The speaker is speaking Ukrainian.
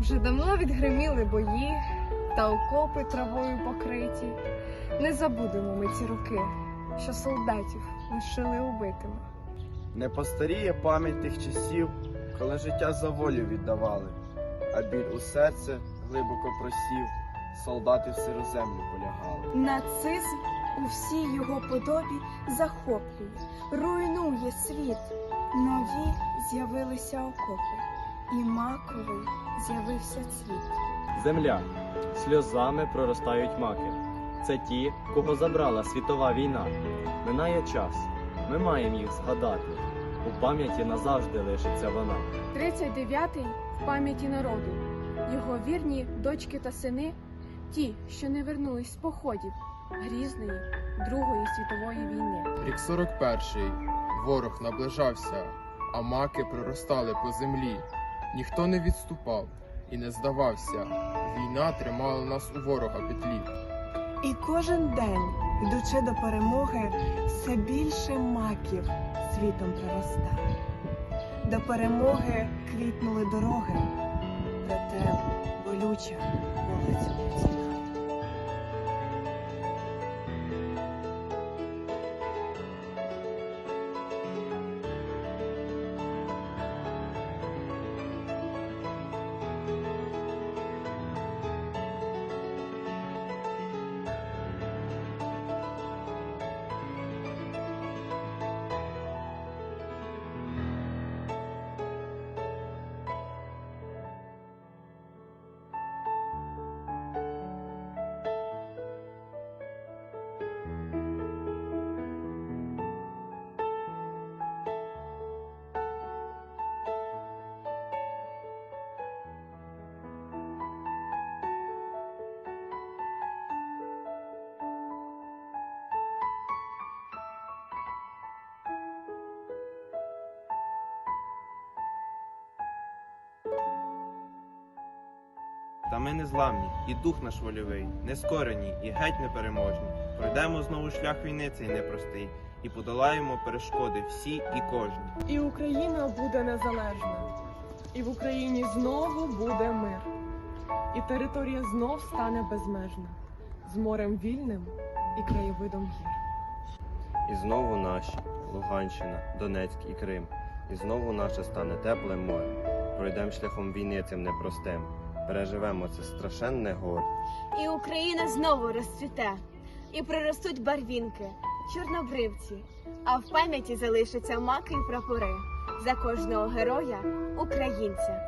Вже давно відгриміли бої та окопи травою покриті. Не забудемо ми ці роки, що солдатів лишили убитими. Не постаріє пам'ять тих часів, коли життя за волю віддавали, а біль у серце глибоко просів, солдати в сиру землю полягали. Нацизм у всій його подобі захоплює, руйнує світ. Нові з'явилися окопи, і маковий з'явився цвіт. Земля сльозами проростають маки. Це ті, кого забрала світова війна. Минає час, ми маємо їх згадати. У пам'яті назавжди лишиться вона. 39-й в пам'яті народу. Його вірні дочки та сини, ті, що не вернулись з походів грізної Другої світової війни. Рік 41-й. Ворог наближався, а маки проростали по землі. Ніхто не відступав і не здавався. Війна тримала нас у ворога петлі. І кожен день, йдучи до перемоги, все більше маків світом проростає. До перемоги квітнули дороги, проте болюча була Та ми не зламні, і дух наш вольовий, не скорені і геть непереможні. Пройдемо знову шлях війни цей непростий, і подолаємо перешкоди всі і кожні. І Україна буде незалежна, і в Україні знову буде мир, і територія знов стане безмежна, з морем вільним і краєвидом гір. І знову наші Луганщина, Донецьк і Крим. І знову наше стане тепле море. Пройдемо шляхом війни цим непростим. Переживемо це страшенне горе. І Україна знову розцвіте, і приростуть барвінки, чорнобривці, а в пам'яті залишаться маки й прапори за кожного героя українця.